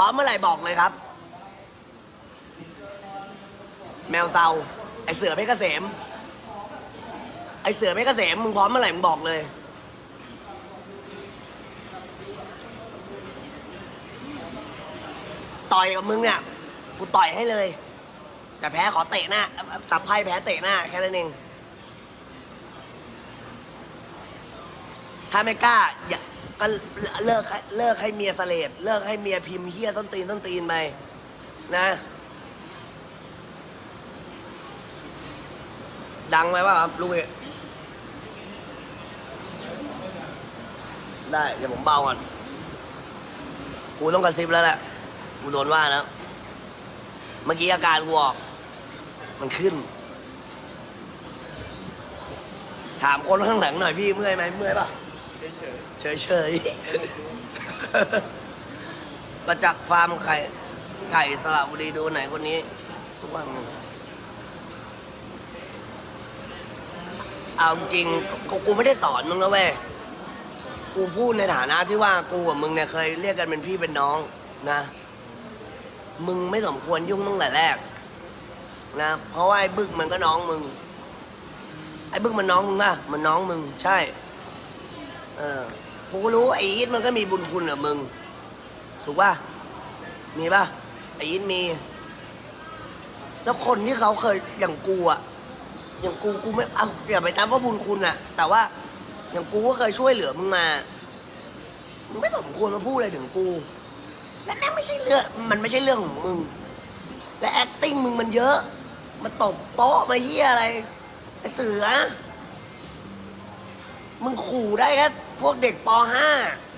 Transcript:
ร้อมเมื่อไหร่บอกเลยครับ แมวเซาไอเสือเพชรเกษม ไอเสือเพชรเกษมมึงพร้อมเมื่อไหร่มึงบอกเลย ต่อยกับมึงเนี่ยกูต่อยให้เลย แต่แพ้ขอเตะหน้าสับไพ่แพ้เตะหน้าแค่นั้นเองถ้าไม่กล้าอย่า ก็เลิกให้เลิกให้เมียเสเลดเลิกให้เมียพิมพ์เฮียต้นตีนต้นตีนไปนะ ดังไหมวะครับลูกเอได้ เดี๋ยวผมเบาก่อน กูต้องกระซิบแล้วแหละ กูโดนว่าแล้ว เมื่อกี้อาการกูออก มันขึ้น ถามคนข้างหลังหน่อยพี่เมื่อยไหมเมื่อยปะ เฉยเฉยๆ ประจักษ์ฟาร์มไข่ไก่สระบุรีดูไหนคนนี้ ทุกวันเอาจริงกูกูไม่ได้สอนมึงนะเว้ยกูพูดในฐานะที่ว่ากูกับมึงเนี่ยเคยเรียกกันเป็นพี่เป็นน้องนะ มึงไม่สมควรยุ่งตั้งแต่แรก นะ เพราะว่าไอ้บึกมันก็น้องมึง ไอ้บึกมันน้องมึงป่ะมันน้องมึง ใช่ เออกูก็รู้ไอ้อีทมันก็มีบุญคุณกับมึง ถูกป่ะ มีป่ะ ไอ้อีทมี แล้วคนที่เขาเคยอย่างกูอะอย่างกูกูไม่เอาอย่าไปตามว่าบุญคุณอะแต่ว่า อย่างกูก็เคยช่วยเหลือมึงมา มึงไม่สมควรมาพูดอะไรถึงกู และนั่นไม่ใช่เรื่องมันไม่ใช่เรื่องของมึง และ acting มึงมันเยอะ มาตบโต๊ะมาเฮียอะไรไอเสือ มึงขู่ได้แค่พวกเด็กป .5